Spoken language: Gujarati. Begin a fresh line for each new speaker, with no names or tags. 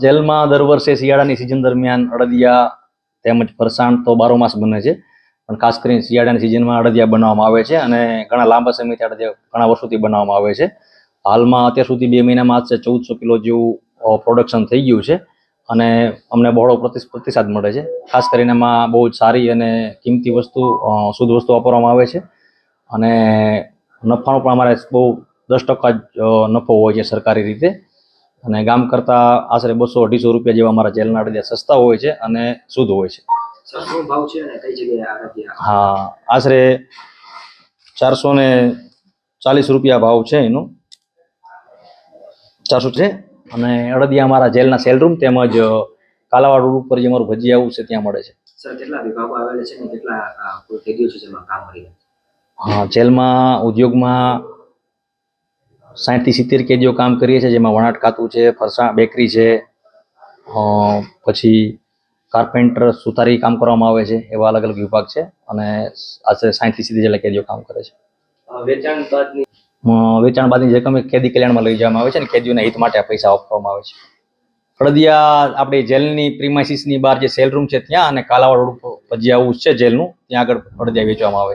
જેલમાં દર વર્ષે શિયાળાની સિઝન દરમિયાન અડદિયા તેમજ ફરસાણ તો બારો માસ બને છે. પણ ખાસ કરીને શિયાળાની સિઝનમાં અડદિયા બનાવવામાં આવે છે અને ઘણા લાંબા સમયથી અડદિયા ઘણા વર્ષોથી બનાવવામાં આવે છે. હાલમાં અત્યાર સુધી બે મહિનામાં આશરે ચૌદસો કિલો જેવું પ્રોડક્શન થઈ ગયું છે અને અમને બહોળો પ્રતિ- પ્રતિસાદ મળે છે. ખાસ કરીને એમાં બહુ જ સારી અને કિંમતી વસ્તુ શુદ્ધ વસ્તુ વાપરવામાં આવે છે. અને નફાનો પણ અમારે બહુ દસ ટકા જ નફો હોય છે સરકારી રીતે. અને ગામ કરતાં આશરે બસો અઢીસો રૂપિયા જેવા અમારા જેલના અડદિયા સસ્તા હોય છે અને શુદ્ધ હોય છે. હા આશરે ચારસો ને ચાલીસ રૂપિયા ભાવ છે એનો. ચારસો છે. અને અડદિયા અમારા જેલના સેલ રૂમ તેમજ કાલાવાડ રોડ ઉપર જે અમારું ભજીયા આવું છે ત્યાં મળે છે.
સર કેટલા વિભાગો આવેલા છે ને કેટલા કેદીઓ છે જેમાં કામ કરી
હા જેલમાં ઉદ્યોગમાં સાઠથી સિત્તેર કેજીઓ કામ કરીએ છીએ જેમાં વણાટ ખાતું છે ફરસાણ બેકરી છે પછી કાર્પેન્ટર સુથારી કામ કરવામાં આવે છે એવા અલગ અલગ વિભાગ છે અને આશરે સાઠથી સિત્તેર જેટલા કેદીઓ કામ કરે છે.
વેચાણ બાદની?
વેચાણ બાદની જે કેદી કલ્યાણમાં લઈ જવામાં આવે છે ને કેદીઓના હિત માટે આ પૈસા આપવામાં આવે છે. અડદિયા આપણે જેલની પ્રિમાઇસીસની બહાર જે સેલ રૂમ છે ત્યાં અને કાલાવાડ રોડ ભજીયા હાઉસ છે જેલનું ત્યાં આગળ અડદિયા વેચવામાં આવે છે.